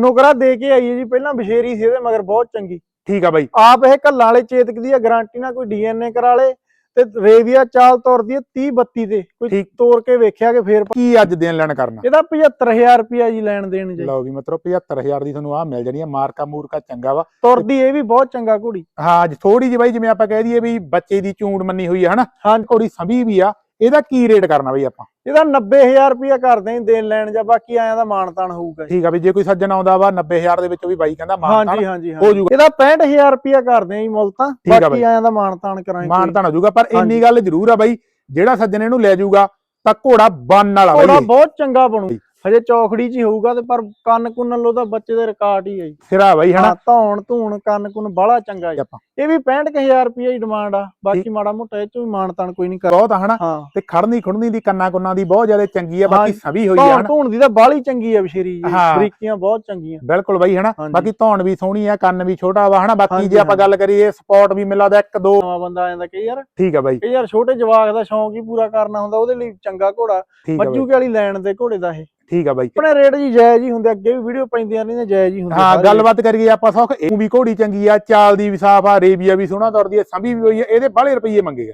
ਨੁਕਰਾ ਦੇ ਕੇ ਆਈ ਹੈ ਜੀ ਪਹਿਲਾਂ ਬਸ਼ੇਰੀ ਸੀ ਇਹਦੇ ਮਗਰ ਬਹੁਤ ਚੰਗੀ। ਠੀਕ ਆ ਬਾਈ। ਆਪ ਇਹ ਕੱਲਾਂ ਵਾਲੇ ਚੇਤਕ ਦੀ ਆ ਗਾਰੰਟੀ ਨਾਲ ਕੋਈ ਡੀਐਨਏ ਕਰਾ ਲੇ ਤੇ ਰੇਵੀਆ ਚਾਲ ਤੁਰਦੀ ਹੈ 30 32 ਤੇ ਕੋਈ। ਤੋੜ ਕੇ ਵੇਖਿਆ ਕਿ ਫੇਰ ਕੀ ਅੱਜ ਦੇਣ ਲੈਣ ਕਰਨਾ? ਇਹਦਾ 75000 ਰੁਪਿਆ ਜੀ ਲੈਣ ਦੇਣ ਜੀ। ਲਓ ਵੀ ਮਿੱਤਰੋ 75000 ਦੀ ਤੁਹਾਨੂੰ ਆ ਮਿਲ ਜਾਣੀ ਆ ਮਾਰਕਾ ਮੂਰਕਾ ਚੰਗਾ ਵਾ। ਤੁਰਦੀ ਇਹ ਵੀ ਬਹੁਤ ਚੰਗਾ ਘੋੜੀ। ਹਾਂ ਅੱਜ ਥੋੜੀ ਜਿਹੀ ਬਾਈ ਜਿਵੇਂ ਆਪਾਂ ਕਹਿ ਦਈਏ ਵੀ ਬੱਚੇ ਦੀ ਚੂੰਡ ਮੰਨੀ ਹੋਈ ਆ ਹਨਾ? ਹਾਂ ਘੋੜੀ ਸੰਭੀ ਵੀ ਆ ਇਹਦਾ ਕੀ ਰੇਟ ਕਰਨਾ ਬਾਈ ਆਪਾਂ ਇਹਦਾ 90000 ਰੁਪਿਆ ਕਰਦੇ ਆਂ ਦੇਣ ਲੈਣ ਜਾਂ ਬਾਕੀ ਆਇਆਂ ਦਾ ਮਾਨਤਾਨ ਹੋਊਗਾ ਠੀਕ ਆ ਵੀ ਜੇ ਕੋਈ ਸੱਜਣ ਆਉਂਦਾ ਵਾ 90000 ਦੇ ਵਿੱਚੋਂ ਵੀ ਬਾਈ ਕਹਿੰਦਾ ਮਾਨਤਾਨ ਹਾਂਜੀ ਹਾਂਜੀ ਹੋ ਜਾਊਗਾ ਇਹਦਾ 65000 ਰੁਪਿਆ ਕਰਦੇ ਆਂ ਜੀ ਮੁੱਲ ਤਾਂ। ਬਾਕੀ ਆਇਆਂ ਦਾ ਮਾਨਤਾਨ ਕਰਾਂਗੇ ਮਾਨਤਾਨ ਹੋ ਜਾਊਗਾ ਪਰ। ਇੰਨੀ ਗੱਲ ਜ਼ਰੂਰ ਆ ਬਾਈ ਜਿਹੜਾ ਸੱਜਣ ਇਹਨੂੰ ਲੈ ਜਾਊਗਾ ਤਾਂ ਘੋੜਾ ਬੰਨ ਵਾਲਾ ਬਾਈ ਘੋੜਾ। ਬਹੁਤ ਚੰਗਾ ਬਣੂ ਹਜੇ ਚੌਖੜੀ ਚ ਹੀ ਹੋਊਗਾ ਤੇ ਪਰ ਕੰਨ ਕੁੰਨ ਲੋ ਤਾਂ ਬੱਚੇ ਦੇ ਰਿਕਾਰਡ ਹੀ ਹੈ ਜੀ। ਸਿਰਾ ਬਾਈ ਹਨਾ? ਧੌਣ ਧੂਣ ਕੰਨ ਕੁੰਨ ਬਾਹਲਾ ਚੰਗਾ ਜੀ। ਆਪਾਂ। ਇਹ ਵੀ 65000 ਰੁਪਏ ਦੀ ਡਿਮਾਂਡ ਆ। ਬਾਕੀ ਮਾੜਾ ਮੋਟਾ ਇਹ ਚੋਂ ਵੀ ਮਾਨਤਾਨ ਕੋਈ ਨਹੀਂ ਕਰ ਬਹੁਤ ਹਨਾ? ਤੇ ਖੜਨੀ ਖੁੜਨੀ ਦੀ ਕੰਨਾ ਕੁੰਨਾ ਦੀ ਬਹੁਤ ਜ਼ਿਆਦਾ ਚੰਗੀ ਆ ਬਾਕੀ ਸਭੀ ਹੋਈ ਆ ਧੌਣ ਦੀ ਤਾਂ ਬਾਹਲੀ ਚੰਗੀ ਆ ਬਸ਼ੀਰੀ ਜੀ। ਬਰੀਕੀਆਂ ਬਹੁਤ ਚੰਗੀਆਂ। ਬਿਲਕੁਲ ਬਾਈ ਹਨਾ। ਬਾਕੀ ਧੌਣ ਵੀ ਸੋਹਣੀ ਆ ਕੰਨ ਵੀ ਛੋਟਾ ਵਾ ਹਨਾ? ਬਾਕੀ ਜੇ ਆਪਾਂ ਗੱਲ ਕਰੀਏ ਸਪੌਟ ਵੀ ਮਿਲਦਾ ਇੱਕ ਦੋ। ਨਵਾਂ ਬੰਦਾ ਆ ਜਾਂਦਾ ਕਿ ਯਾਰ। ਠੀਕ ਆ ਬਾਈ। ਕਿ ਯਾਰ ਛੋਟੇ ਜਵਾਕ ਦਾ ਸ਼ੌਂਕ ਹੀ ਪੂਰਾ ਕਰਨਾ ਹੁੰਦਾ ਉਹਦੇ ਲਈ ਚੰਗਾ ਘੋੜਾ। ਮੱਜੂ ਬਾਈ। ਵਾਲੀ ਲੈਣ ਦੇ ਘੋੜੇ ਦਾ ਇਹ। ਠੀਕ ਆ ਬਾਈ। ਆਪਣੇ ਰੇਟ ਜੀ ਜਾਇਜ਼ ਹੀ ਹੁੰਦੇ ਅੱਗੇ ਵੀ ਵੀਡੀਓ ਪੈਂਦੀਆਂ ਨਹੀਂ ਜਾਇਜ਼ ਹੀ ਹੁੰਦੇ ਹਾਂ। ਗੱਲਬਾਤ ਕਰੀਏ ਆਪਾਂ ਸੌਖ ਇਹ ਵੀ ਘੋੜੀ ਚੰਗੀ ਆ ਚਾਲ ਦੀ ਵੀ ਸਾਫ਼ ਆ ਰੇਬੀਆ ਵੀ ਸੋਹਣਾ ਤੁਰਦੀ ਆ ਸੰਭੀ ਵੀ ਹੋਈ ਆ ਇਹਦੇ ਬਾਹਲੇ ਰੁਪਏ ਮੰਗੇਗਾ।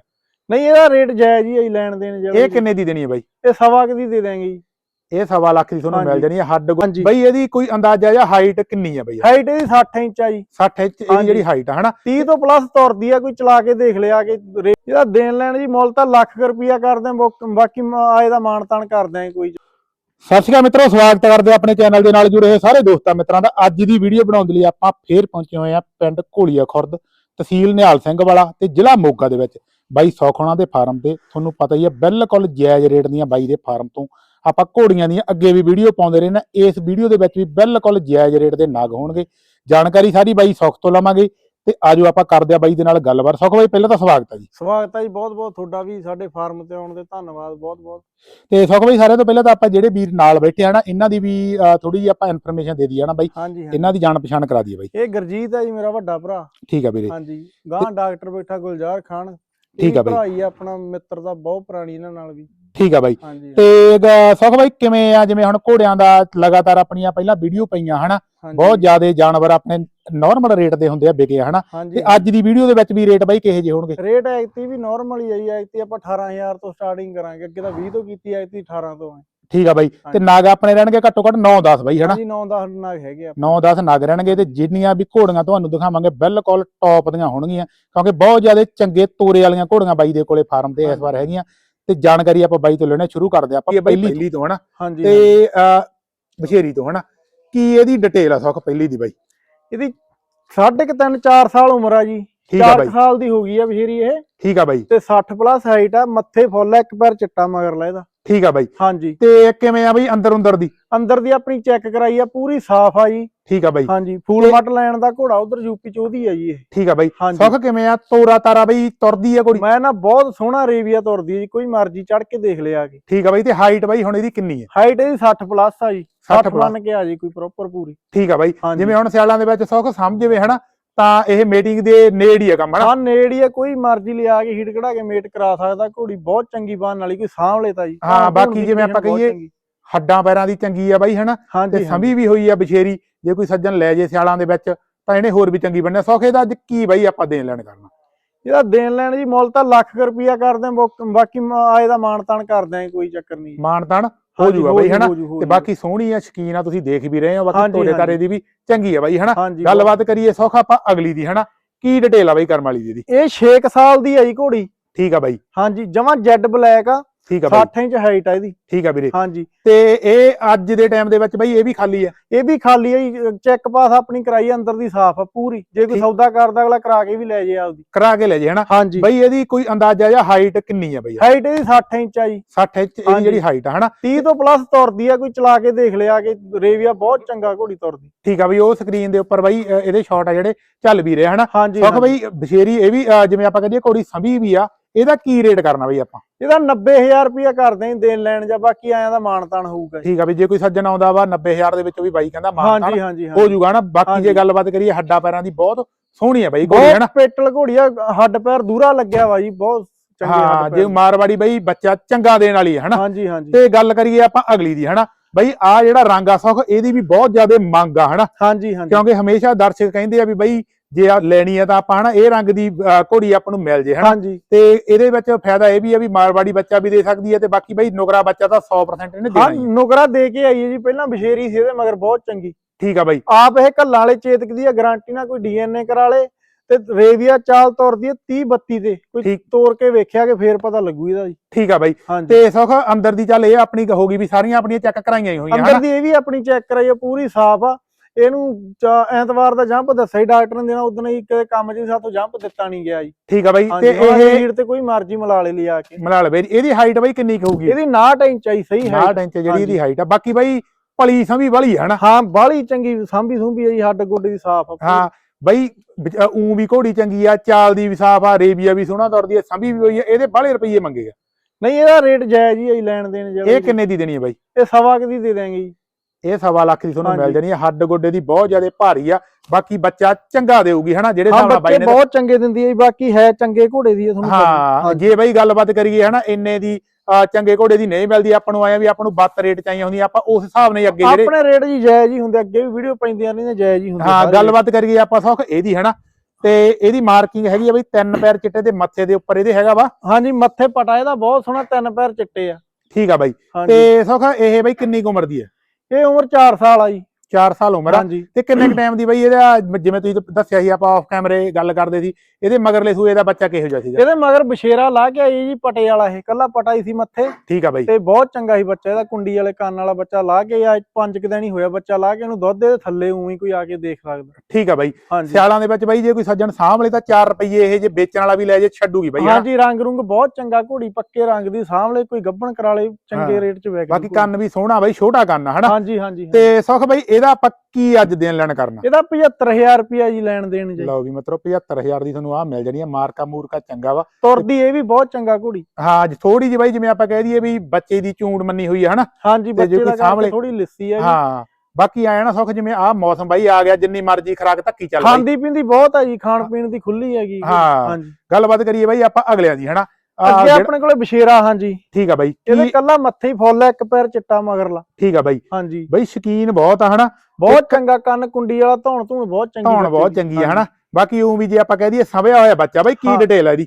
ਨਹੀਂ ਇਹਦਾ ਰੇਟ ਜਾਇਜ਼ ਹੀ ਆ ਜੀ ਲੈਣ ਦੇਣ ਜਿਹੜਾ ਇਹ ਕਿੰਨੇ ਦੀ ਦੇਣੀ ਆ ਬਾਈ? ਇਹ ਸਵਾ ਕੁ ਦੀ ਦੇ ਦਾਂਗੇ ਜੀ। ਇਹ ਸਵਾ ਲੱਖ ਦੀ ਤੁਹਾਨੂੰ ਮਿਲ। ਜਾਣੀ ਆ ਹੱਡ। ਬਾਈ ਇਹਦੀ ਕੋਈ ਅੰਦਾਜ਼ਾ ਜਾਂ ਹਾਈਟ ਕਿੰਨੀ ਆ ਬਾਈ? ਹਾਈਟ ਇਹਦੀ 60 ਇੰਚ ਆ ਜੀ। 60 ਇੰਚ ਇਹਦੀ। ਜਿਹੜੀ ਹਾਈਟ ਆ ਹਨਾ? 30 ਤੋਂ ਪਲੱਸ ਤੁਰਦੀ ਆ ਕੋਈ ਚਲਾ ਕੇ ਦੇਖ ਲਿਆ ਕਿ ਇਹਦਾ ਦੇਣ ਲੈਣ ਜੀ ਮੁੱਲ ਤਾਂ ਲੱਖ ਰੁਪਈਆ ਕਰਦੇ ਬੁੱਕ- ਆਏ ਦਾ ਮਾਣ ਤਾਣ ਕਰਦੇ ਆ ਕੋਈ। ਸਤਿ ਸ਼੍ਰੀ ਅਕਾਲ ਮਿੱਤਰੋ, ਸਵਾਗਤ ਕਰਦੇ ਹਾਂ ਆਪਣੇ ਚੈਨਲ ਦੇ ਨਾਲ ਜੁੜੇ ਹੋਏ ਸਾਰੇ ਦੋਸਤਾਂ ਮਿੱਤਰਾਂ ਦਾ। ਅੱਜ ਦੀ ਵੀਡੀਓ ਬਣਾਉਣ ਦੇ ਲਈ ਆਪਾਂ ਫੇਰ ਪਹੁੰਚੇ ਹੋਏ ਆ ਪਿੰਡ ਘੋਲੀਆ ਖੁਰਦ, ਤਹਿਸੀਲ ਨਿਹਾਲ ਸਿੰਘ ਵਾਲਾ ਤੇ ਜ਼ਿਲ੍ਹਾ ਮੋਗਾ ਦੇ ਵਿੱਚ। ਬਾਈ ਸੌਖਣਾ ਦੇ ਫਾਰਮ ਤੇ ਤੁਹਾਨੂੰ ਪਤਾ ਹੀ ਹੈ, ਬਿਲਕੁਲ ਜਾਇਜ਼ ਰੇਟ ਦੀਆਂ ਬਾਈ ਦੇ ਫਾਰਮ ਤੋਂ ਆਪਾਂ ਘੋੜੀਆਂ ਦੀਆਂ ਅੱਗੇ ਵੀ ਵੀਡੀਓ ਪਾਉਂਦੇ ਰਹੇ ਨਾ ਇਸ ਵੀਡੀਓ ਦੇ ਵਿੱਚ ਵੀ ਬਿਲਕੁਲ ਜਾਇਜ਼ ਰੇਟ ਦੇ ਨਾਗ ਹੋਣਗੇ। ਜਾਣਕਾਰੀ ਸਾਰੀ ਬਾਈ ਸੌਖ ਤੋਂ ਲਵਾਂਗੇ। ਤੇ ਆਜੋ ਆਪਾਂ ਕਰਦੇ ਆ ਬਾਈ ਦੇ ਨਾਲ ਗੱਲਬਾਤ। ਸੌਖ ਬਾਈ ਪਹਿਲਾਂ ਤਾਂ ਸਵਾਗਤ ਹੈ ਜੀ। ਸਵਾਗਤ ਹੈ ਜੀ ਬਹੁਤ ਬਹੁਤ ਤੁਹਾਡਾ ਵੀ ਸਾਡੇ ਫਾਰਮ ਤੇ ਆਉਣ ਦੇ ਧੰਨਵਾਦ ਬਹੁਤ ਬਹੁਤ ਤੇ ਸੌਖ ਬਾਈ ਸਾਰਿਆਂ ਤੋਂ ਪਹਿਲਾਂ ਤਾਂ ਆਪਾਂ ਜਿਹੜੇ ਵੀਰ ਨਾਲ ਬੈਠੇ ਆ ਨਾ ਇਹਨਾਂ ਦੀ ਵੀ ਥੋੜੀ ਜਿਹੀ ਆਪਾਂ ਇਨਫੋਰਮੇਸ਼ਨ ਦੇ ਦਈਏ ਨਾ ਬਾਈ। ਇਹਨਾਂ ਦੀ ਜਾਣ ਪਛਾਣ ਕਰਾ ਦਈਏ ਬਾਈ। ਇਹ ਗੁਰਜੀਤ ਹੈ ਜੀ ਮੇਰਾ ਵੱਡਾ ਭਰਾ। ਠੀਕ ਆ ਵੀਰੇ। ਹਾਂਜੀ ਗਾਂ ਡਾਕਟਰ ਬੈਠਾ ਗੁਲਜ਼ਾਰ ਖਾਨ। ਠੀਕ ਆ ਬਾਈ। ਆ ਆਪਣਾ ਮਿੱਤਰ ਦਾ ਬਹੁਤ ਪੁਰਾਣੀ ਇਹਨਾਂ ਨਾਲ ਵੀ। ਠੀਕ ਆ ਬਾਈ। ਹਾਂਜੀ ਤੇ ਸੁਖ ਬਾਈ ਕਿਵੇਂ ਆ? ਜਿਵੇਂ ਹੁਣ ਘੋੜਿਆਂ ਦਾ ਲਗਾਤਾਰ ਆਪਣੀਆਂ ਪਹਿਲਾਂ ਵੀਡੀਓ ਪਈਆਂ ਹਨਾ? ਹਾਂਜੀ, ਬਹੁਤ ਜ਼ਿਆਦਾ ਜਾਨਵਰ ਆਪਣੇ ਨਾਰਮਲ ਰੇਟ ਦੇ ਹੁੰਦੇ ਆ ਵਿਕੇ ਹਨਾ? ਹਾਂਜੀ ਤੇ ਅੱਜ ਦੀ ਵੀਡੀਓ ਦੇ ਵਿੱਚ ਵੀ ਰੇਟ ਬਾਈ ਕਿਹੇ ਜੇ ਹੋਣਗੇ? ਰੇਟ ਐਕਟੀ ਵੀ ਨਾਰਮਲ ਹੀ ਹੈ ਜੀ ਆਪਾਂ 18000 ਤੋਂ ਸਟਾਰਟਿੰਗ ਕਰਾਂਗੇ ਅੱਗੇ ਤਾਂ 20 ਤੋਂ ਕੀਤੀ ਐਕਟੀ 18 ਤੋਂ ਹੈ ਠੀਕ ਆ ਬਾਈ। ਤੇ ਹਾਂਜੀ। ਨਾਗ ਆਪਣੇ ਰਹਿਣਗੇ ਘੱਟੋ ਘੱਟ 9-10 ਬਾਈ ਹਨਾ? ਹਾਂਜੀ 9-10 ਨਾਗ ਹੈਗੇ ਆ 9-10 ਨਾਗ ਰਹਿਣਗੇ ਤੇ ਜਿੰਨੀਆਂ ਵੀ ਘੋੜੀਆਂ ਤੁਹਾਨੂੰ ਦਿਖਾਵਾਂਗੇ ਬਿਲਕੁਲ ਟੌਪ ਦੀਆਂ ਹੋਣਗੀਆਂ ਕਿਉਂਕਿ ਬਹੁਤ ਜ਼ਿਆਦਾ ਚੰਗੇ ਤੋਰੇ ਵਾਲੀਆਂ ਘੋੜੀਆਂ ਬਾਈ ਦੇ ਕੋਲੇ ਫਾਰਮ ਤੇ ਇਸ। ਵਾਰ ਹੈਗੀਆਂ। ਤੇ ਜਾਣਕਾਰੀ ਆਪਾਂ ਬਾਈ ਤੋਂ ਲੈਣਾ ਸ਼ੁਰੂ ਕਰਦੇ ਆਪਾਂ ਪਹਿਲੀ ਪਹਿਲੀ ਤੋਂ ਹਨਾ? ਹਾਂਜੀ ਤੇ ਅ, ਬਸ਼ੇਰੀ ਤੋਂ ਹਨਾ? ਕੀ ਇਹਦੀ ਡਿਟੇਲ ਆ ਸੁਖ ਪਹਿਲੀ ਦੀ ਬਾਈ? ਇਹਦੀ ਸਾਢੇ ਕੁ ਤਿੰਨ 4 ਸਾਲ ਉਮਰ ਆ ਜੀ। ਠੀਕ ਆ 4 ਬਾਈ। ਸਾਲ ਦੀ ਹੋ ਗਈ ਆ ਬਸ਼ੀਰੀ ਇਹ। ਠੀਕ ਆ ਬਾਈ। ਤੇ 60 ਪਲੱਸ ਹਾਈਟ ਆ ਮੱਥੇ ਫੁੱਲ ਆ ਇੱਕ ਪੈਰ ਚਿੱਟਾ ਮਗਰ ਲਾ ਇਹਦਾ। ਠੀਕ ਆ ਬਾਈ। ਹਾਂਜੀ। ਤੇ ਕਿਵੇਂ ਆ ਬਈ ਅੰਦਰ ਅੰਦਰ ਦੀ? ਅੰਦਰ ਦੀ ਆਪਣੀ ਚੈੱਕ ਕਰਾਈ ਆ ਪੂਰੀ ਸਾਫ਼ ਆ ਜੀ। ਠੀਕ ਆ ਬਾਈ। ਹਾਂਜੀ ਫੂਲ ਮੱਟ ਲੈਣ ਦਾ ਘੋੜਾ ਉਧਰ ਯੂਪੀ ਚ ਉਹਦੀ ਆ ਜੀ ਇਹ। ਠੀਕ ਆ ਬਾਈ। ਸੁੱਖ ਕਿਵੇਂ ਆ? ਤੋਰਾ ਤਾਰਾ ਬਈ ਤੁਰਦੀ ਆ ਕੁੜੀ ਮੈਂ ਨਾ ਬਹੁਤ ਸੋਹਣਾ ਰੇਵੀਆ ਤੁਰਦੀ ਆ ਜੀ ਕੋਈ ਮਰਜ਼ੀ ਚੜ ਕੇ ਦੇਖ ਲਿਆ ਕੇ। ਠੀਕ ਆ ਬਾਈ ਤੇ ਹਾਈਟ ਬਾਈ ਹੁਣ ਇਹਦੀ ਕਿੰਨੀ ਆ? ਹਾਈਟ ਇਹਦੀ 60 ਪਲੱਸ ਆ ਜੀ। 60 60 ਮੰਨ ਕੇ ਆ ਜੀ ਕੋਈ ਪ੍ਰੋਪਰ ਪੂਰੀ। ਠੀਕ ਆ ਬਾਈ। ਜਿਵੇਂ ਹੁਣ ਸਿਆਲਾਂ ਦੇ ਵਿੱਚ ਸੁੱਖ ਸਮਝਵੇ ਹਨਾ ਤਾਂ ਇਹ ਮੀਟਿੰਗ ਦੇ ਨੇੜ ਹੀ ਆ ਕੰਮ ਹਨਾ? ਹਾਂ ਨੇੜ ਹੀ ਆ ਕੋਈ ਮਰਜ਼ੀ ਲਿਆ ਕੇ ਹੀਟ ਕਢਾ ਕੇ ਮੇਟ ਕਰਾ ਸਕਦਾ। ਘੋੜੀ ਬਹੁਤ ਚੰਗੀ ਬਾਨ ਵਾਲੀ ਕੋਈ ਸਾਂਭ ਲੇਤਾ ਜੀ। ਹਾਂ, ਬਾਕੀ ਜਿਵੇਂ ਆਪਾਂ ਕਹੀਏ। ਹੱਡਾਂ ਪੈਰਾਂ ਦੀ ਚੰਗੀ ਆ ਬਾਈ ਹਨਾ? ਤੇ ਸੰਭੀ ਵੀ ਹੋਈ ਆ ਬਛੇਰੀ। ਜੇ ਕੋਈ ਸੱਜਣ ਲੈ ਜੇ ਸਿਆਲਾਂ ਦੇ ਵਿੱਚ ਤਾਂ ਇਹਨੇ ਹੋਰ ਵੀ ਚੰਗੀ ਬਣਨਾ ਸੁੱਖ ਇਹਦਾ ਅੱਜ ਕੀ ਬਾਈ ਆਪਾਂ ਦੇਣ ਲੈਣ ਕਰਨਾ? ਇਹਦਾ ਦੇਣ ਲੈਣ ਜੀ ਮੁੱਲ ਤਾਂ ਲੱਖ ਕੁ ਰੁਪਈਆ ਕਰਦੇ ਬੁੱਕ- ਆਏ ਦਾ ਮਾਣ ਤਾਣ ਕਰਦੇ ਆ ਕੋਈ ਚੱਕਰ ਨਹੀਂ। ਮਾਨਤਾਨ ਹੋ ਹਾਂਜੀ, ਜੂਗਾ ਬਾਈ ਹਨਾ? ਹੋ ਹੋ ਤੇ। ਬਾਕੀ ਸੋਹਣੀ ਆ ਸ਼ਕੀਨ ਆ ਤੁਸੀਂ ਦੇਖ ਵੀ ਰਹੇ ਹੋ ਬਾਕੀ ਤੋੜੇ ਤਾਰੇ। ਦੀ ਵੀ ਚੰਗੀ ਆ ਬਾਈ ਹਨਾ? ਗੱਲਬਾਤ ਕਰੀਏ ਸੁੱਖ ਆਪਾਂ ਅਗਲੀ ਦੀ ਹਨਾ? ਕੀ ਡਿਟੇਲ ਆ ਬਾਈ ਕਰਮ ਵਾਲੀ ਦੀ? ਇਹ 6 ਸਾਲ ਦੀ ਆ ਜੀ ਘੋੜੀ। ਠੀਕ ਆ ਬਾਈ। ਹਾਂਜੀ ਜਮਾ ਜੈਡ ਬਲੈਕ ਆ। ਠੀਕ ਆ ਬਾਈ। 60 ਇੰਚ ਹਾਈਟ ਆ ਇਹਦੀ। ਠੀਕ ਆ ਵੀਰੇ। ਹਾਂਜੀ। ਤੇ ਇਹ ਅੱਜ ਦੇ ਟਾਈਮ ਦੇ ਵਿੱਚ ਬਾਈ ਇਹ ਵੀ ਖਾਲੀ ਆ। ਇਹ ਵੀ ਖਾਲੀ ਆ ਜੀ ਚੈੱਕ ਪਾਸ ਆਪਣੀ ਕਰਾਈ ਅੰਦਰ ਦੀ ਸਾਫ਼ ਆ ਪੂਰੀ। ਜੇ ਕੋਈ। ਸੌਦਾ ਕਰਦਾ ਅਗਲਾ ਕਰਾ ਕੇ ਵੀ ਲੈ ਜੇ ਆਪਦੀ। ਕਰਾ ਕੇ ਲੈ ਜੇ ਹਨਾ? ਹਾਂਜੀ। ਬਾਈ ਇਹਦੀ ਕੋਈ ਅੰਦਾਜ਼ਾ ਜਾਂ ਹਾਈਟ ਕਿੰਨੀ ਆ ਬਾਈ? ਹਾਈਟ ਇਹਦੀ 60 ਇੰਚ ਆ ਜੀ। 60 ਇੰਚ ਇਹਦੀ। ਜਿਹੜੀ ਹਾਈਟ ਆ ਹਨਾ? 30 ਤੋਂ ਪਲੱਸ ਤੁਰਦੀ ਆ ਕੋਈ ਚਲਾ ਕੇ ਦੇਖ ਲਿਆ ਕਿ ਰੇਵੀਆ ਬਹੁਤ ਚੰਗਾ ਘੋੜੀ ਤੁਰਦੀ। ਠੀਕ ਆ ਬਈ ਉਹ ਸਕਰੀਨ ਦੇ ਉੱਪਰ ਬਾਈ ਇਹਦੇ ਸ਼ਾਟ ਆ ਜਿਹੜੇ ਚੱਲ ਵੀ ਰਹੇ ਹਨਾ? ਹਾਂਜੀ ਸੁੱਖ। ਬਾਈ ਬਸ਼ੇਰੀ ਇਹ ਵੀ ਜਿਵੇਂ ਆਪਾਂ ਕਹਦੇ ਕੋੜੀ ਸੰਭੀ ਵੀ ਆ ਇਹਦਾ ਕੀ ਰੇਟ ਕਰਨਾ ਬਾਈ ਆਪਾਂ? ਇਹਦਾ 90000 ਰੁਪਇਆ ਕਰਦੇ ਆਂ ਦੇਣ ਲੈਣ ਜਾਂ ਬਾਕੀ ਆਇਆਂ ਦਾ ਮਾਣ ਤਾਣ ਹੋਊਗਾ। ਠੀਕ ਆ ਵੀ ਜੇ ਕੋਈ ਸੱਜਣ ਆਉਂਦਾ ਵਾ 90000 ਦੇ ਵਿੱਚੋਂ ਵੀ ਬਾਈ ਕਹਿੰਦਾ ਮਾਨ ਹਾਂਜੀ ਹਾਂਜੀ ਹੋ ਜੂਗਾ ਨਾ ਬਾਕੀ ਜੇ। ਗੱਲਬਾਤ ਕਰੀਏ ਹੱਡਾਂ ਪੈਰਾਂ ਦੀ ਬਹੁਤ ਸੋਹਣੀ ਆ ਬਾਈ ਕੋੜੀ ਹਨਾ? ਬਹੁਤ ਪੇਟਲ ਘੋੜੀਆ ਹੱਡ ਪੈਰ ਦੂਰਾ ਲੱਗਿਆ ਵਾ ਜੀ ਬਹੁਤ ਚੰਗੇ ਹਾਂ ਜੇ ਮਾਰਵਾੜੀ ਬਾਈ ਬੱਚਾ ਚੰਗਾ ਦੇਣ ਵਾਲੀ ਹੈ ਹਨਾ? ਹਾਂਜੀ ਹਾਂਜੀ। ਤੇ ਗੱਲ ਕਰੀਏ ਆਪਾਂ ਅਗਲੀ ਦੀ ਹਨਾ? ਬਈ ਆ ਜਿਹੜਾ ਰੰਗ ਆ ਸੁਖ ਇਹਦੀ ਵੀ ਬਹੁਤ ਜ਼ਿਆਦਾ ਮੰਗ ਆ ਹਨਾ? ਹਾਂਜੀ ਹਾਂਜੀ। ਕਿਉਂਕਿ ਹਮੇਸ਼ਾ ਦਰਸ਼ਕ ਕਹਿੰਦੇ ਆ ਵੀ ਬਈ ਜੇ ਆ ਲੈਣੀ ਆ ਤਾਂ ਆਪਾਂ ਹਨਾ ਇਹ ਰੰਗ ਦੀ ਘੋੜੀ ਆਪਾਂ ਨੂੰ ਮਿਲ ਜੇ ਹਨਾ? ਹਾਂਜੀ। ਤੇ ਇਹਦੇ ਵਿੱਚ ਫਾਇਦਾ ਇਹ ਵੀ ਆ ਵੀ ਮਾਰਵਾੜੀ ਬੱਚਾ ਵੀ ਦੇ ਸਕਦੀ ਹੈ ਤੇ ਬਾਕੀ ਬਈ ਨੁਕਰਾ ਬੱਚਾ ਤਾਂ 100% ਇਹਨੇ ਦੇਣਾ ਹਾਂ ਹੀ। ਨੁਕਰਾ ਦੇ ਕੇ ਆਈ ਹੈ ਜੀ ਪਹਿਲਾਂ ਬਸ਼ੇਰੀ ਸੀ ਇਹਦੇ ਮਗਰ ਬਹੁਤ ਚੰਗੀ। ਠੀਕ ਆ ਬਈ। ਆਪ ਇਹ ਕੱਲਾਂ ਵਾਲੇ ਚੇਤਕ ਦੀ ਆ ਗਾਰੰਟੀ ਨਾਲ ਕੋਈ ਡੀਐਨਏ ਕਰਾ ਲੇ ਤੇ ਰੇਵੀਆ ਚਾਲ ਤੁਰਦੀ ਹੈ 30 32 ਤੇ ਕੋਈ ਠੀਕ। ਤੋੜ ਕੇ ਵੇਖਿਆ ਕਿ ਫੇਰ ਪਤਾ ਲੱਗੂ ਇਹਦਾ ਜੀ। ਠੀਕ ਆ ਬਈ। ਹਾਂਜੀ। ਤੇ ਸੁਖ ਅੰਦਰ ਦੀ ਚੱਲ ਇਹ ਆਪਣੀ ਹੋ ਗਈ ਵੀ ਸਾਰੀਆਂ ਆਪਣੀਆਂ ਚੈੱਕ ਕਰਾਈਆਂ ਹੀ ਹੋਈਆਂ ਅੰਦਰ ਹਨਾ? ਦੀ ਇਹ ਵੀ ਆਪਣੀ ਚੈੱਕ ਕਰਾਈ ਆ ਪੂਰੀ ਸਾਫ਼ ਆ। ਇਹਨੂੰ ਐਤਵਾਰ ਦਾ ਜੰਪ ਦੱਸਿਆ ਸੀ ਡਾਕਟਰ ਨੇ ਦੇਣਾ ਉਦੋਂ ਹੀ ਕੰਮ 'ਚ ਸਾਥੋਂ ਜੰਪ ਦਿੱਤਾ ਨਹੀਂ ਗਿਆ ਜੀ। ਠੀਕ ਆ ਬਈ ਤੇ ਇਹ ਲੀਡ ਤੇ ਕੋਈ ਮਰਜ਼ੀ ਮਿਲਾ ਲੈ ਲਿਆ ਕੇ। ਮਲਾਲ ਬਈ ਇਹਦੀ ਹਾਈਟ ਬਈ ਕਿੰਨੀ ਹੋਊਗੀ? ਇਹਦੀ 69 ਇੰਚ ਆਈ ਸਹੀ ਹੈ 60 ਇੰਚ ਜਿਹੜੀ ਇਹਦੀ ਹਾਈਟ ਆ। ਬਾਕੀ ਬਈ ਭਲੀ ਸੰਭੀ ਵਾਲੀ ਹੈ ਹਨਾ? ਹਾਂ ਬਾਹਲੀ ਚੰਗੀ ਸਾਂਭੀ ਸੁੰਭੀ ਆ ਜੀ ਹੱਡ ਗੋਡੇ ਦੀ ਸਾਫ਼ ਆ। ਹਾਂ ਬਈ ਉਂ ਵੀ ਘੋੜੀ ਚੰਗੀ ਆ ਚਾਲ ਦੀ ਵੀ ਸਾਫ਼ ਆ ਰੇਬੀਆ ਵੀ ਸੋਹਣਾ ਤੁਰਦੀ ਆ ਸੰਭੀ ਵੀ ਹੋਈ ਆ ਇਹਦੇ ਬਾਹਲੇ ਰੁਪਈਏ ਮੰਗੇਗਾ। ਨਹੀਂ ਇਹਦਾ ਰੇਟ ਜਾਇਜ਼ ਹੀ ਆ ਜੀ ਲੈਣ ਦੇਣ ਜਿਹੜਾ ਇਹ ਕਿੰਨੇ ਦੀ ਦੇਣੀ ਹੈ ਬਾਈ? ਇਹ ਸਵਾ ਕੁ ਦੀ ਦੇ ਦਾਂਗੇ ਜੀ। ਇਹ ਸਵਾ ਲੱਖ ਦੀ ਤੁਹਾਨੂੰ ਮਿਲ। ਜਾਣੀ ਹੈ। ਹੱਡ ਗੋਡੇ ਦੀ ਬਹੁਤ ਜ਼ਿਆਦਾ ਭਾਰੀ ਆ। ਬਾਕੀ ਬੱਚਾ ਚੰਗਾ ਦੇਊਗੀ ਹਨਾ? ਜਿਹੜੇ ਨਾਲ ਬਾਈ ਨੇ ਬਹੁਤ ਚੰਗੇ ਦਿੰਦੀ ਹੈ ਬਾਕੀ ਹੈ ਚੰਗੇ ਘੋੜੇ ਦੀ ਆ ਤੁਹਾਨੂੰ। ਹਾਂ। ਜੇ ਬਈ ਗੱਲਬਾਤ ਕਰੀਏ ਹਨਾ ਇੰਨੇ ਦੀ ਚੰਗੇ ਘੋੜੇ ਦੀ ਨਹੀਂ ਮਿਲਦੀ। ਆਪਾਂ ਨੂੰ ਆਇਆ ਵੀ ਆਪਾਂ ਨੂੰ ਬੱਤ ਰੇਟ ਚਾਹੀਆਂ ਹੁੰਦੀਆਂ। ਆਪਾਂ ਉਸ ਹਿਸਾਬ ਨਾਲ ਅੱਗੇ ਜਿਹੜੇ ਆਪਣੇ ਰੇਟ ਜੀ ਜਾਇਜ਼ ਹੀ ਹੁੰਦੇ ਅੱਗੇ ਵੀ ਵੀਡੀਓ ਪੈਂਦੀਆਂ ਨੇ ਜਾਇਜ਼ ਹੀ ਹੁੰਦੇ ਹਾਂ। ਗੱਲਬਾਤ ਕਰੀਏ ਆਪਾਂ ਸੌਖ ਇਹਦੀ ਹਨਾ? ਤੇ ਇਹਦੀ ਮਾਰਕਿੰਗ ਹੈਗੀ ਆ ਬਈ ਤਿੰਨ ਪੈਰ ਚਿੱਟੇ ਦੇ ਮੱਥੇ ਦੇ ਉੱਪਰ ਇਹਦੇ ਹੈਗਾ ਵਾ। ਹਾਂਜੀ ਮੱਥੇ ਪਟਾ ਇਹਦਾ ਬਹੁਤ ਸੋਹਣਾ ਤਿੰਨ ਪੈਰ ਚਿੱਟੇ ਆ। ਠੀਕ ਆ ਬਾਈ। ਤੇ ਸੌਖ ਇਹ ਬਈ ਕਿੰਨੀ ਕੁ ਉਮਰ ਦੀ ਹੈ? ਇਹ ਉਮਰ 4 ਸਾਲ ਆ ਜੀ। 4 ਸਾਲ ਉਮਰ ਆ। ਤੇ ਕਿੰਨੇ ਕੁ ਟਾਈਮ ਦੀ ਬਈ ਇਹਦਾ ਜਿਵੇਂ ਤੁਸੀਂ ਦੱਸਿਆ ਸੀ ਆਪਾਂ ਆਫ ਕੈਮਰੇ ਗੱਲ ਕਰਦੇ ਸੀ ਇਹਦੇ ਮਗਰਲੇ ਸੂਏ ਦਾ ਬੱਚਾ ਕਿਹੋ ਜਿਹਾ ਸੀਗਾ? ਇਹਦੇ ਮਗਰ ਬਸ਼ੇਰਾ ਲਾ ਕੇ ਆਈ ਜੀ ਪਟੇ ਵਾਲਾ ਇਹ ਕੱਲਾ ਪਟਾ ਹੀ ਸੀ ਮੱਥੇ। ਠੀਕ ਆ ਬਾਈ। ਤੇ ਬਹੁਤ ਚੰਗਾ ਸੀ ਬੱਚਾ ਇਹਦਾ ਕੁੰਡੀ ਵਾਲੇ ਕੰਨ ਵਾਲਾ ਬੱਚਾ ਲਾ ਕੇ ਆ ਪੰਜ ਕੁ ਦਿਨ ਹੀ ਹੋਇਆ ਬੱਚਾ ਲਾ ਕੇ ਇਹਨੂੰ ਦੁੱਧ ਦੇ ਥੱਲੇ ਉਵੇਂ ਕੋਈ ਆ ਕੇ ਦੇਖ ਸਕਦਾ। ਠੀਕ ਆ ਬਾਈ। ਸਿਆਲਾਂ ਦੇ ਵਿੱਚ ਬਾਈ ਜੇ ਕੋਈ ਸੱਜਣ ਸਾਂਭ ਲਏ ਤਾਂ 4 ਰੁਪਏ ਇਹ ਜੇ ਵੇਚਣ ਵਾਲਾ ਵੀ ਲੈ ਜੇ ਛੱਡੂਗੀ ਬਾਈ। ਹਾਂਜੀ ਰੰਗ ਰੁੰਗ ਬਹੁਤ ਚੰਗਾ ਘੋੜੀ ਪੱਕੇ ਰੰਗ ਦੀ ਸਾਹਮਣੇ ਕੋਈ ਗੱਭਣ ਕਰਾ ਲੇ ਚੰਗੇ। ਰੇਟ 'ਚ ਵੇਚ ਬਾਕੀ ਕੰਨ ਵੀ ਸੋਹਣਾ ਬਾਈ ਛੋਟਾ ਕੰਨ ਹਨਾ? ਹਾਂਜੀ ਹਾਂਜੀ ਤੇ ਸੁਖ ਬਾਈ ਇਹਦਾ ਆਪਾਂ ਕੀ ਅੱਜ ਦੇਣ ਲੈਣ ਕਰਨਾ? ਇਹਦਾ 75000 ਰੁਪਿਆ ਜੀ ਲੈਣ ਦੇਣ ਜੀ। ਲਓ ਵੀ ਮਤਲਬ 75000 ਦੀ ਤੁਹਾਨੂੰ ਆ ਮਿਲ ਜਾਣੀ ਆ। ਮਾਰਕਾ ਮੂਰਕਾ ਚੰਗਾ ਵਾ। ਤੁਰਦੀ ਇਹ ਵੀ ਬਹੁਤ ਚੰਗਾ ਘੋੜੀ। ਹਾਂ ਥੋੜੀ ਜਿਹੀ ਬਾਈ ਜਿਵੇਂ ਆਪਾਂ ਕਹਿ ਦਈਏ ਵੀ ਬੱਚੇ ਦੀ ਚੂੰਡ ਮੰਨੀ ਹੋਈ ਆ ਹਨਾ? ਹਾਂਜੀ ਜੇ ਬੱਚੇ ਦਾ ਲੇ- ਥੋੜੀ ਲਿੱਸੀ ਆ ਜੀ। ਹਾਂ ਬਾਕੀ ਆਇਆ ਨਾ ਸੁਖ ਜਿਵੇਂ ਆ ਮੌਸਮ ਬਾਈ ਆ ਗਿਆ ਜਿੰਨੀ ਮਰਜ਼ੀ ਖਰਾਕ ਧੱਕੀ ਚੱਲ ਬਾਈ। ਖਾਂਦੀ ਪੀਂਦੀ ਬਹੁਤ ਆ ਜੀ ਖਾਣ ਪੀਣ ਦੀ ਖੁੱਲੀ ਹੈਗੀ। ਹਾਂ। ਹਾਂਜੀ। ਗੱਲਬਾਤ ਕਰੀਏ ਬਾਈ ਆਪਾਂ ਅਗਲਿਆਂ ਦੀ ਹਨਾ? ਅੱਗੇ ਆਪਣੇ ਕੋਲੇ ਬਸ਼ੇਰਾ ਹਾਂਜੀ। ਠੀਕ ਆ ਬਾਈ ਇਹਦੇ ਕੱਲਾ ਮੱਥੇ ਹੀ ਫੁੱਲ ਆ ਇੱਕ ਪੈਰ ਚਿੱਟਾ ਮਗਰਲਾ ਠੀਕ ਆ ਬਾਈ। ਹਾਂਜੀ। ਬਾਈ ਸ਼ਕੀਨ ਬਹੁਤ ਆ ਹਨਾ? ਬਹੁਤ ਚੰਗਾ ਕੰਨ ਕੁੰਡੀ ਵਾਲਾ ਧੌਣ ਧੂਣ ਬਹੁਤ ਚੰਗੀ ਧੌਣ ਬਹੁਤ। ਚੰਗੀ ਆ। ਹਨਾ? ਬਾਕੀ ਉਹ ਵੀ ਜੇ ਆਪਾਂ ਕਹਿ ਦਈਏ ਸਵਿਆ ਹੋਇਆ ਬੱਚਾ ਬਾਈ ਕੀ। ਡਿਟੇਲ ਆ ਇਹਦੀ?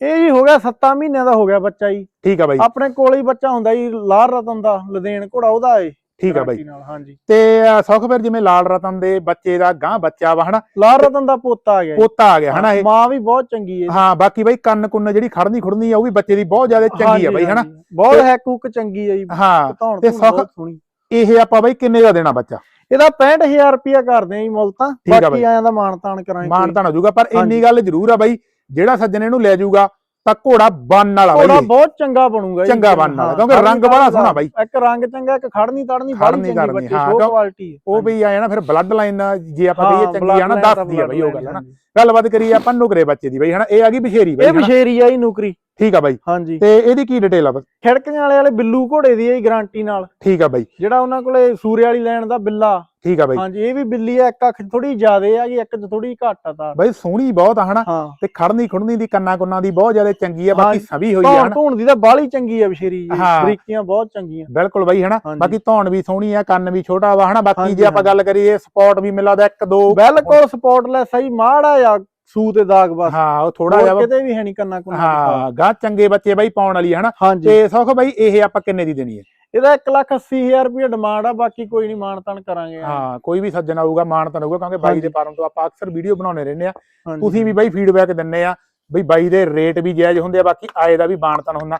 ਇਹ ਜੀ ਹੋ ਗਿਆ 7 ਮਹੀਨਿਆਂ ਦਾ ਹੋ ਗਿਆ ਬੱਚਾ ਜੀ। ਠੀਕ ਆ ਬਾਈ। ਆਪਣੇ ਕੋਲ ਹੀ ਬੱਚਾ ਹੁੰਦਾ ਜੀ ਲਾਲ ਰਤਨ ਦਾ ਲਦੇਨ ਘੋੜਾ ਉਹਦਾ ਏ ਠੀਕ ਆ ਬਾਈ। ਹਾਂਜੀ। ਤੇ ਅਹ, ਸੁਖ ਫਿਰ ਜਿਵੇਂ ਲਾਲ ਰਤਨ ਦੇ ਬੱਚੇ ਦਾ ਗਾਂ ਬੱਚਾ ਵਾ ਹਨਾ? ਲਾਲ ਰਤਨ ਦਾ ਪੋਤਾ ਆ ਗਿਆ। ਪੋਤਾ ਆ ਗਿਆ ਹਨਾ ਇਹ? ਮਾਂ ਵੀ ਬਹੁਤ ਚੰਗੀ ਹੈ ਹਾਂ ਬਾਕੀ ਬਾਈ ਕੰਨ ਕੁੰਨ ਜਿਹੜੀ ਖੜਨੀ ਖੁੜਨੀ ਆ ਉਹ ਵੀ ਬੱਚੇ ਦੀ ਬਹੁਤ ਜ਼ਿਆਦਾ ਚੰਗੀ ਆ ਬਾਈ ਹਨਾ? ਬਹੁਤ ਤੇ- ਹੈ ਕੁੱਕ ਚੰਗੀ ਹੈ ਜੀ। ਹਾਂ ਤੇ ਸੁੱਖ- ਇਹ ਆਪਾਂ ਬਾਈ ਕਿੰਨੇ ਦਾ ਦੇਣਾ ਬੱਚਾ? ਇਹਦਾ 65000 ਰੁਪਿਆ ਕਰਦੇ ਆ ਜੀ ਮੁੱਲ ਤਾਂ। ਆ। ਬਾਕੀ ਆਇਆਂ ਦਾ ਮਾਣ ਤਾਣ ਕਰਾਂਗੇ। ਤਾਂ ਹੋ ਜਾਊਗਾ ਪਰ ਇੰਨੀ। ਗੱਲ ਜ਼ਰੂਰ ਆ ਬਾਈ ਜਿਹੜਾ ਸੱਜਣ ਇਹਨੂੰ ਲੈ ਜਾਊਗਾ ਤਾਂ ਘੋੜਾ ਬੰਨ ਵਾਲਾ ਬਾਈ ਘੋੜਾ। ਬਹੁਤ ਚੰਗਾ ਬਣੂਗਾ ਜੀ। ਚੰਗਾ ਬਣਨ ਵਾਲਾ, ਕਿਉਂਕਿ ਰੰਗ ਬੜਾ ਸੋਹਣਾ ਬਾਈ। ਇੱਕ ਰੰਗ ਚੰਗਾ ਇੱਕ ਖੜਨੀ ਤੜਨੀ ਬੜੀ ਚੰਗੀ ਬੱਚੇ ਸ਼ੋ ਕੁਆਲਿਟੀ ਉਹ ਵੀ ਆਇਆ ਨਾ ਫਿਰ ਬਲੱਡ ਲਾਈਨ ਜੇ ਆਪਾਂ ਕਹੀਏ ਚੰਗੀ ਆ ਨਾ ਦੱਸਦੀ ਆ ਬਾਈ ਉਹ ਗੱਲ ਹਨਾ। ਗੱਲਬਾਤ ਕਰੀਏ ਆਪਾਂ ਨੁਕਰੇ ਬੱਚੇ ਦੀ ਬਾਈ ਹਨਾ ਇਹ ਆ ਗਈ ਬਸ਼ੇਰੀ ਬਾਈ ਇਹ? ਬਸ਼ੇਰੀ ਆ ਜੀ ਨੌਕਰੀ। ਠੀਕ ਆ ਬਾਈ। ਹਾਂਜੀ। ਤੇ ਇਹਦੀ ਕੀ ਡਿਟੇਲ ਆ ਬਸ? ਖਿੜਕੀਆਂ ਵਾਲੇ ਵਾਲੇ ਬਿੱਲੂ ਘੋੜੇ ਦੀ ਹੈ ਗਾਰੰਟੀ ਨਾਲ। ਠੀਕ ਆ ਬਾਈ। ਜਿਹੜਾ ਉਹਨਾਂ ਕੋਲੇ ਸੂਰੇ ਵਾਲੀ ਲੈਣ ਦਾ ਬਿੱਲਾ ਠੀਕ ਆ ਬਾਈ। ਹਾਂਜੀ ਇਹ ਵੀ ਬਿੱਲੀ ਆ ਇੱਕ ਅੱਖ ਥੋੜੀ ਜ਼ਿਆਦੇ ਆ ਜੀ ਇੱਕ ਥੋੜੀ ਘੱਟ ਆ ਤਾਂ। ਬਾਈ ਸੋਹਣੀ ਬਹੁਤ ਆ ਹਨਾ? ਹਾਂ। ਤੇ ਖੜਨੀ ਖੁੜਨੀ ਦੀ ਕੰਨਾ ਕੁੰਨਾ ਦੀ ਬਹੁਤ ਜ਼ਿਆਦਾ ਚੰਗੀ ਆ ਬਾਕੀ ਹਾਂ, ਸਭੀ ਹੋਈ ਆ ਧੌਣ ਹਨਾ? ਧੂਣ ਦੀ ਤਾਂ ਬਾਹਲੀ ਚੰਗੀ ਆ ਬਸ਼ੇਰੀ ਜੀ ਹਾਂ। ਬਰੀਕੀਆਂ ਬਹੁਤ ਚੰਗੀਆਂ। ਬਿਲਕੁਲ ਬਾਈ ਹਨਾ? ਹਾਂਜੀ। ਬਾਕੀ ਧੌਣ ਵੀ ਸੋਹਣੀ ਆ ਕੰਨ ਵੀ ਛੋਟਾ ਵਾ ਹਨਾ? ਬਾਕੀ ਹਾਂਜੀ, ਜੇ ਆਪਾਂ ਗੱਲ ਕਰੀਏ ਸਪੌਟ ਵੀ ਮਿਲਦਾ ਇੱਕ ਦੋ। ਬਿਲਕੁਲ ਸਪੋਰਟਲੈਸ ਆ ਜੀ ਮਾੜਾ ਆ ਸੂ ਤੇ ਦਾਗ ਬਸ। ਹਾਂ ਉਹ ਥੋੜਾ ਹੋਰ ਜਿਹਾ ਵਾ- ਕਿਤੇ ਵੀ ਹੈ ਨਹੀਂ ਕੰਨਾ ਕੁੰਨਾ ਹਾਂ ਗਾਂ ਚੰਗੇ ਬੱਚੇ ਬਾਈ ਪਾਉਣ ਵਾਲੀ ਆ ਹਨਾ? ਹਾਂਜੀ। ਤੇ ਸੌਖ ਬਾਈ ਇਹ ਆਪਾਂ ਕਿੰਨੇ ਦੀ ਦੇਣੀ ਹੈ ਇਹਦਾ 180000 ਰੁਪਏ ਡਿਮਾਂਡ ਆ ਬਾਕੀ ਕੋਈ ਨਹੀਂ ਮਾਣ ਤਾਣ ਕਰਾਂਗੇ ਹਾਂ ਕੋਈ ਵੀ ਸੱਜਣ ਆਊਗਾ ਮਾਣ ਤਾਂ ਹੋਊਗਾ ਕਿਉਂਕਿ ਬਾਈ ਦੇ। ਫਾਰਮ ਤੋਂ ਆਪਾਂ ਅਕਸਰ ਵੀਡੀਓ ਬਣਾਉਣੇ ਰਹਿੰਦੇ ਆ ਤੁਸੀਂ ਵੀ ਬਾਈ ਫੀਡਬੈਕ ਦਿੰਨੇ ਆ ਬਈ ਬਾਈ ਦੇ ਰੇਟ ਵੀ ਜਾਇਜ਼ ਹੁੰਦੇ ਆ ਬਾਕੀ ਆਏ ਦਾ ਵੀ ਬਾਣਤਨ ਹੁੰਦਾ।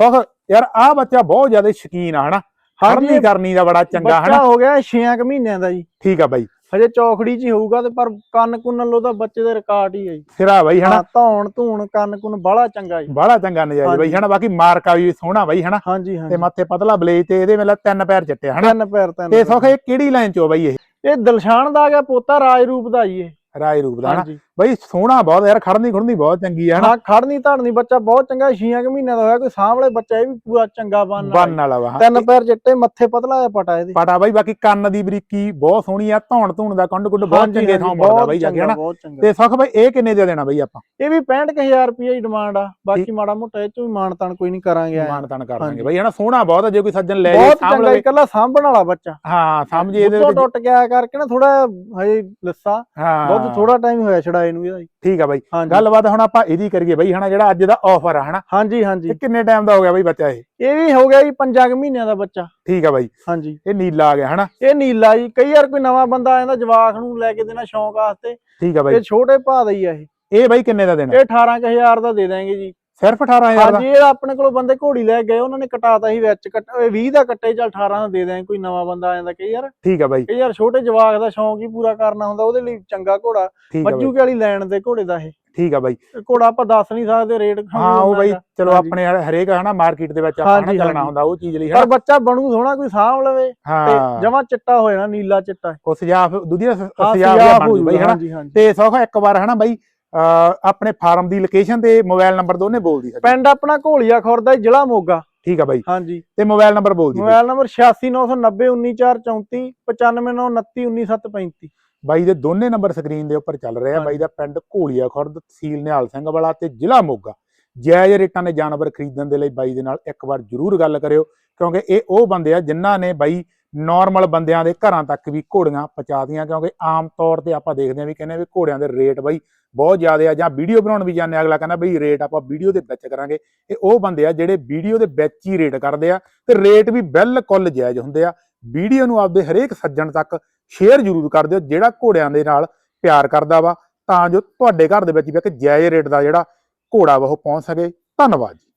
ਸੌਖ ਯਾਰ ਆਹ ਬੱਚਾ ਬਹੁਤ ਜ਼ਿਆਦਾ ਸ਼ਕੀਨ ਆ ਹਨਾ? ਹਾਂਜੀ। ਹਰਨੀ ਕਰਨੀ ਦਾ ਬੜਾ ਚੰਗਾ ਬੱਚਾ ਹਨਾ? ਹੋ ਗਿਆ 6 ਮਹੀਨਿਆਂ ਦਾ ਜੀ। ਠੀਕ ਆ ਬਾਈ। ਹਜੇ ਚੌਖੜੀ 'ਚ ਹੀ ਹੋਊਗਾ ਤੇ ਪਰ ਕੰਨ ਕੁੰਨ ਲੋ ਤਾਂ ਬੱਚੇ ਦੇ ਰਿਕਾਰਡ ਹੀ ਹੈ ਜੀ। ਸਿਰਾ ਬਾਈ ਹਨਾ। ਹਾਂ ਧੌਣ ਧੂਣ ਕੰਨ ਕੁੰਨ ਬਾਹਲਾ ਚੰਗਾ ਜੀ। ਬੜਾ ਚੰਗਾ ਨਜਾਇਜ਼ ਬਾਈ। ਹਨਾ ਬਾਕੀ ਮਾਰਕਾ ਵੀ ਸੋਹਣਾ ਬਾਈ ਹਨਾ। ਹਾਂਜੀ ਤੇ ਹਾਂਜੀ ਮੱਥੇ ਪਤਲਾ ਬਲੇਜ ਤੇ ਇਹਦੇ ਮੇਲਾ ਤਿੰਨ ਪੈਰ ਚਿੱਟੇ ਹਨਾ। ਤਿੰਨ ਪੈਰ ਤਿੰਨ ਤੇ। ਸੌਖ ਇਹ ਕਿਹੜੀ ਲਾਈਨ ਚੋਂ ਬਾਈ ਇਹ? ਇਹ ਦਿਲਸ਼ਾਨ ਦਾ ਆ ਗਿਆ ਪੋਤਾ ਰਾਜ ਰੂਪ ਦਾ ਜੀ ਇਹ। ਰਾਏ ਰੂਪ ਦਾ ਹਨਾ? ਹਾਂਜੀ। ਬਈ ਸੋਹਣਾ ਬਹੁਤ ਯਾਰ ਖੜਨੀ ਖੁੜਨੀ ਬਹੁਤ ਚੰਗੀ ਆ ਹਨਾ? ਹਾਂ ਖੜਨੀ ਧੜਨੀ ਬੱਚਾ ਬਹੁਤ ਚੰਗਾ 6 ਮਹੀਨਿਆਂ ਦਾ ਹੋਇਆ ਕੋਈ ਸਾਂਭਲੇ ਬੱਚਾ ਇਹ ਵੀ ਪੂਰਾ ਚੰਗਾ ਬਣ ਬੰਨ ਵਾਲਾ ਵਾ ਹਾਂ। ਤਿੰਨ ਪੈਰ ਚਿੱਟੇ ਮੱਥੇ ਪਤਲਾ ਜਿਹਾ ਪਟਾ ਇਹਦੇ। ਪਟਾ ਬਾਈ ਬਾਕੀ ਕੰਨ ਦੀ ਬਰੀਕੀ ਬਹੁਤ ਸੋਹਣੀ ਆ ਧੌਣ ਧੂਣ ਦਾ ਕੰਡ ਕੁੰਡ ਬਹੁਤ ਹਾਂਜੀ, ਚੰਗੇ ਹਾਂਜੀ, ਥਾਂ ਬਹੁਤ ਬਾਈ ਜਾ ਕੇ ਚੰਗਾ, ਹਨਾ? ਬਹੁਤ ਚੰਗਾ। ਤੇ ਸੁਖ ਬਾਈ ਇਹ ਕਿੰਨੇ ਦੇ ਦੇਣਾ ਬਾਈ ਆਪਾਂ? ਇਹ ਵੀ 65000 ਰੁਪਏ ਦੀ ਡਿਮਾਂਡ ਆ। ਬਾਕੀ ਮਾੜਾ ਮੋਟਾ ਇਹ ਚੋਂ ਵੀ ਮਾਨਤਾਨ ਕੋਈ ਨਹੀਂ ਕਰਾਂਗੇ ਐਂ। ਮਾਨ ਤਾਨ ਕਰ ਦਾਂਗੇ ਹਾਂਜੀ। ਬਾਈ ਹਨਾ? ਸੋਹਣਾ ਬਹੁਤ ਆ ਜੇ ਕੋਈ ਸੱਜਣ ਲੈ ਜੇ ਬਹੁਤ ਸਾਂਭ ਚੰਗਾ ਲਵੇ। ਇਕੱਲਾ ਸਾਂਭਣ ਵਾਲਾ ਬੱਚਾ। ਹਾਂ ਸਮਝੇ ਇਹਦੇ ਦੁੱਧੋਂ ਵਿੱਚ ਟੁੱਟ ਗਿਆ ਕਰਕੇ ਨਾ ਥੋੜਾ ਹਜੇ ਲੱਸਾ। ਹਾਂ। ਦੁੱਧ ਥੋੜਾ ਟਾਈਮ ਹੋਇਆ ਛੜਾਏ ਨੂੰ ਇਹਦਾ ਜੀ। ਠੀਕ ਆ ਬਾਈ। ਗੱਲਬਾਤ ਹੁਣ ਆਪਾਂ ਇਹਦੀ ਕਰੀਏ ਬਾਈ। ਹਨਾ ਜਿਹੜਾ ਅੱਜ ਦਾ ਆਫਰ ਆ ਹਨਾ? ਹਾਂਜੀ ਹਾਂਜੀ। ਕਿੰਨੇ ਟਾਈਮ ਦਾ ਹੋ ਗਿਆ ਬਾਈ ਬੱਚਾ ਇਹ? ਇਹ ਵੀ ਹੋ ਗਿਆ ਜੀ ਪੰਜਾਂ ਕੁ ਮਹੀਨਿਆਂ ਦਾ ਬੱਚਾ। ਠੀਕ ਆ ਬਾਈ। ਹਾਂਜੀ। ਇਹ ਨੀਲਾ ਆ ਗਿਆ ਹਨਾ? ਇਹ ਨੀਲਾ ਜੀ। ਕਈ ਵਾਰ ਕੋਈ ਨਵਾਂ ਬੰਦਾ ਆ ਜਾਂਦਾ ਜਵਾਕ ਨੂੰ ਲੈ ਕੇ ਦੇਣਾ ਸ਼ੌਂਕ ਵਾਸਤੇ। ਠੀਕ ਆ ਬਾਈ। ਇਹ ਛੋਟੇ ਭਾਅ ਦਾ ਹੀ ਆ ਇਹ। ਇਹ ਬਾਈ ਕਿੰਨੇ ਦਾ ਦੇਣਾ? ਇਹ 18000 ਦਾ ਦੇ ਦਾਂਗੇ ਜੀ। ਸਿਰਫ 18000 ਦਾ? ਹਾਂਜੀ ਇਹ ਆਪਣੇ ਕੋਲੋਂ ਬੰਦੇ ਘੋੜੀ ਲੈ ਕੇ ਗਏ ਉਹਨਾਂ ਨੇ ਕਟਾਤਾ ਸੀ ਵਿੱਚ ਕੱਟ ਇਹ 20 ਦਾ ਕੱਟੇ ਚੱਲ 18 ਦਾ ਦੇ ਦਾਂਗੇ ਕੋਈ ਨਵਾਂ ਬੰਦਾ ਆ ਜਾਂਦਾ ਕਈ ਯਾਰ। ਠੀਕ ਆ ਬਾਈ। ਕਈ ਯਾਰ ਛੋਟੇ ਜਵਾਕ ਦਾ ਸ਼ੌਂਕ ਹੀ ਪੂਰਾ ਕਰਨਾ ਹੁੰਦਾ ਉਹਦੇ ਲਈ ਚੰਗਾ ਘੋੜਾ। ਮੱਜੂ ਵਾਲੀ ਲੈਣ ਦੇ ਘੋੜੇ ਦਾ ਇਹ। ਠੀਕ ਆ ਬਾਈ। ਇਹ ਘੋੜਾ ਆਪਾਂ ਦੱਸ ਨਹੀਂ ਸਕਦੇ ਰੇਟ ਹਾਂ ਉਹ ਬਾਈ ਚਲੋ। ਆਪਣੇ ਹਰ- ਹਰੇਕ ਹਨਾ ਮਾਰਕੀਟ ਦੇ ਵਿੱਚ ਆਪਾਂ ਚੱਲਣਾ। ਹੁੰਦਾ ਉਹ ਚੀਜ਼ ਲਈ ਪਰ ਬੱਚਾ ਬਣੂ ਸੋਹਣਾ ਕੋਈ ਸਾਂਭ ਲਵੇ ਤੇ ਜਮਾ ਚਿੱਟਾ ਹੋ ਜਾਣਾ ਨੀਲਾ ਚਿੱਟਾ। ਉਹ ਸਜਾਫ ਦਾ ਹਾਂ, ਸਜਾਫ ਬਣ ਜੂ ਬਾਈ ਹਨਾ। ਤੇ ਸੌਖ ਇੱਕ ਵਾਰ ਹਨਾ ਬਾਈ ਆਪਣੇ ਫਾਰਮ ਦੀ ਲੋਕੇਸ਼ਨ ਤੇ ਮੋਬਾਈਲ ਨੰਬਰ ਦੋਨੇ ਬੋਲਦੀ ਸੱਜੀ ਪਿੰਡ ਆਪਣਾ ਘੋਲੀਆ ਖੁਰਦਾ ਜ਼ਿਲ੍ਹਾ ਮੋਗਾ। ਠੀਕ ਆ ਬਾਈ। ਹਾਂਜੀ। ਤੇ ਮੋਬਾਈਲ ਨੰਬਰ ਬੋਲਦੀ ਬਾਈ। ਮੋਬਾਈਲ ਨੰਬਰ 8699019434 9599291735 ਬਾਈ ਦੇ ਦੋਨੇ ਨੰਬਰ ਸਕਰੀਨ ਦੇ ਉੱਪਰ ਚੱਲ ਰਹੇ ਬਾਈ। ਦਾ ਪਿੰਡ ਘੋਲੀਆ ਖੁਰਦ ਤਹਿਸੀਲ ਨਿਹਾਲ ਸਿੰਘ ਵਾਲਾ ਤੇ ਜ਼ਿਲ੍ਹਾ ਮੋਗਾ। ਜਾਇਜ਼ ਰੇਟਾਂ ਦੇ ਜਾਨਵਰ ਖਰੀਦਣ ਦੇ ਲਈ ਬਾਈ ਦੇ ਨਾਲ ਇੱਕ ਵਾਰ ਜ਼ਰੂਰ ਗੱਲ ਕਰਿਓ ਕਿਉਂਕਿ ਇਹ ਉਹ ਬੰਦੇ ਆ ਜਿਨ੍ਹਾਂ ਨੇ ਬਾਈ ਨਾਰਮਲ ਬੰਦਿਆਂ ਦੇ ਘਰਾਂ ਤੱਕ ਵੀ ਘੋੜੀਆਂ ਪਹੁੰਚਾਦੀਆਂ ਕਿਉਂਕਿ ਆਮ ਤੌਰ ਤੇ ਆਪਾਂ ਦੇਖਦੇ ਆ ਵੀ ਕਹਿੰਦੇ ਆ ਵੀ ਘੋੜਿਆਂ ਦੇ ਰੇਟ ਬਈ ਬਹੁਤ ਜ਼ਿਆਦਾ ਆ ਜਾਂ ਵੀਡੀਓ ਬਣਾਉਣ ਵੀ ਜਾਂਦੇ ਆ, ਅਗਲਾ ਕਹਿੰਦਾ ਬਈ ਰੇਟ ਆਪਾਂ ਵੀਡੀਓ ਦੇ ਵਿੱਚ ਕਰਾਂਗੇ। ਇਹ ਉਹ ਬੰਦੇ ਆ ਜਿਹੜੇ ਵੀਡੀਓ ਦੇ ਵਿੱਚ ਹੀ ਰੇਟ ਕਰਦੇ ਆ ਤੇ ਰੇਟ ਵੀ ਬਿਲਕੁਲ ਜਾਇਜ਼ ਹੁੰਦੇ ਆ। ਵੀਡੀਓ ਨੂੰ ਆਪਦੇ ਹਰੇਕ ਸੱਜਣ ਤੱਕ ਸ਼ੇਅਰ ਜ਼ਰੂਰ ਕਰ ਦਿਓ ਜਿਹੜਾ ਘੋੜਿਆਂ ਦੇ ਨਾਲ ਪਿਆਰ ਕਰਦਾ ਵਾ ਤਾਂ ਜੋ ਤੁਹਾਡੇ ਘਰ ਦੇ ਵਿੱਚ ਵੀ ਇੱਕ ਜਾਇਜ਼ ਰੇਟ ਦਾ ਜਿਹੜਾ ਘੋੜਾ ਵਾ ਉਹ ਪਹੁੰਚ ਸਕੇ। ਧੰਨਵਾਦ ਜੀ।